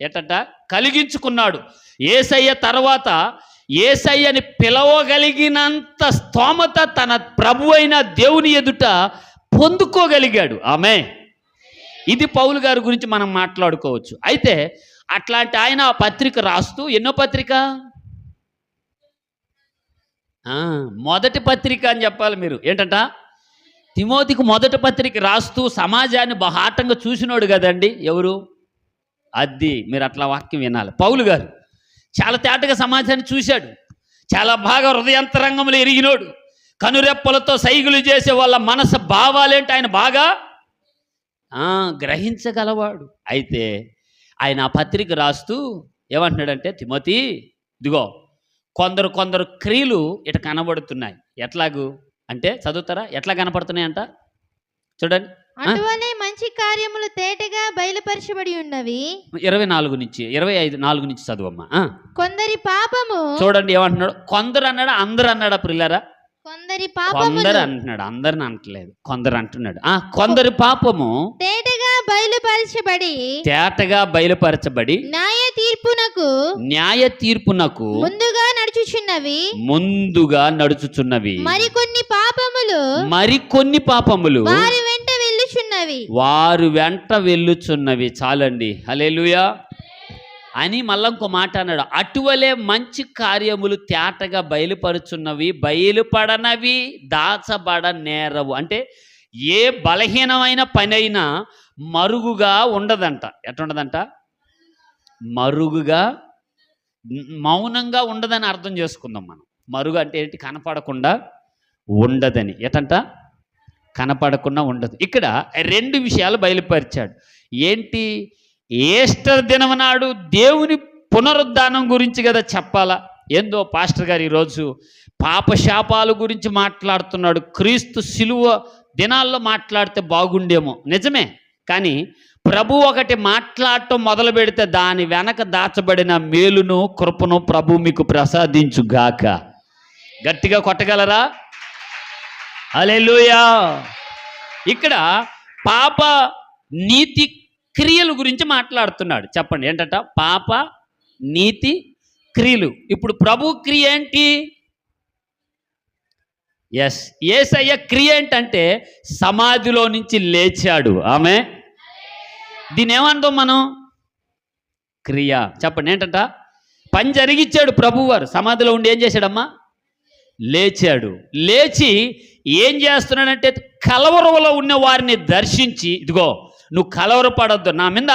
ఎటట కలిగించుకున్నాడు. ఏసయ్య తర్వాత ఏసయ్యని పిలవగలిగినంత స్తోమత తన ప్రభు అయిన దేవుని ఎదుట పొందుకోగలిగాడు. ఆమె. ఇది పౌలు గారి గురించి మనం మాట్లాడుకోవచ్చు. అయితే అట్లాంటి ఆయన ఆ పత్రిక రాస్తూ ఎన్నో పత్రిక? మొదటి పత్రిక అని చెప్పాలి మీరు. ఏంటంట? తిమోతికి మొదటి పత్రిక రాస్తూ సమాజాన్ని బహాటంగా చూసినోడు కదండి ఎవరు? అది మీరు అట్లా వాక్యం వినాలి. పౌలు గారు చాలా తేటగా సమాజాన్ని చూశాడు. చాలా బాగా హృదయంతరంగంలో ఎరిగినోడు. కనురెప్పలతో సైగులు చేసే వాళ్ళ మనసు భావాలేంటి? ఆయన బాగా గ్రహించగలవాడు. అయితే ఆయన ఆ పత్రిక రాస్తూ ఏమంటున్నాడంటే తిమోతి ఇదిగో కొందరు కొందరు క్రియలు ఇట కనబడుతున్నాయి. ఎట్లాగు? అంటే చదువుతారా? ఎట్లా కనపడుతున్నాయంట? చూడండి. అటువలే మంచి కార్యములు తేటగా బయలుపరచబడి ఉన్నవి. ఇరవై నాలుగు నుంచి ఇరవై ఐదు నాలుగు నుంచి చదువమ్మా. కొందరి పాపము చూడండి ఏమంటున్నాడు? కొందరు అన్నాడా అందరు అన్నాడా పిల్లరా కొందరి కొందరు అంటున్నాడు అందరిని అంటలేదు కొందరు అంటున్నాడు ఆ కొందరి పాపము తేటగా బయలుపరచబడి తేటగా బయలుపరచబడి న్యాయ తీర్పునకు న్యాయ తీర్పునకు ముందుగా నడుచుచున్నవి. ముందుగా నడుచుచున్నవి. మరికొన్ని పాపములు మరికొన్ని పాపములు వారి వెళ్ళుచున్నవి వారు వెంట వెళ్ళుచున్నవి. చాలండి. హలేలుయా అని మళ్ళీ ఇంకో మాట అన్నాడు. అటువలే మంచి కార్యములు తేటగా బయలుపరుచున్నవి బయలుపడనవి దాచబడ నేరవు. అంటే ఏ బలహీనమైన పని అయినా మరుగుగా ఉండదంట. ఎట్లుండదంట? మరుగుగా మౌనంగా ఉండదని అర్థం చేసుకుందాం మనం. మరుగు అంటే ఏంటి? కనపడకుండా ఉండదని. ఎటంట? కనపడకుండా ఉండదు. ఇక్కడ రెండు విషయాలు బయలుపరిచాడు. ఏంటి? ఏస్టర్ దినం నాడు దేవుని పునరుద్ధానం గురించి కదా చెప్పాలా? ఏందో పాస్టర్ గారు ఈరోజు పాపశాపాల గురించి మాట్లాడుతున్నాడు. క్రీస్తు శిలువ దినాల్లో మాట్లాడితే బాగుండేమో. నిజమే. కానీ ప్రభు ఒకటి మాట్లాడటం మొదలు పెడితే దాని వెనక దాచబడిన మేలును కృపను ప్రభు మీకు ప్రసాదించుగాక. గట్టిగా కొట్టగలరా? అలెలుయా ఇక్కడ పాప నీతి క్రియల గురించి మాట్లాడుతున్నాడు. చెప్పండి ఏంటట? పాప నీతి క్రియలు. ఇప్పుడు ప్రభు క్రియ ఏంటి? ఎస్ ఏసయ్య క్రియ ఏంటంటే సమాధిలో నుంచి లేచాడు. ఆమె? దీని ఏమంటాం మనం? క్రియ. చెప్పండి ఏంటంట? పని జరిగిచ్చాడు ప్రభువారు సమాధిలో ఉండి ఏం చేశాడమ్మా? లేచాడు. లేచి ఏం చేస్తున్నాడంటే కలవరంలో ఉన్న వారిని దర్శించి ఇదిగో నువ్వు కలవరపడొద్దు నా మీద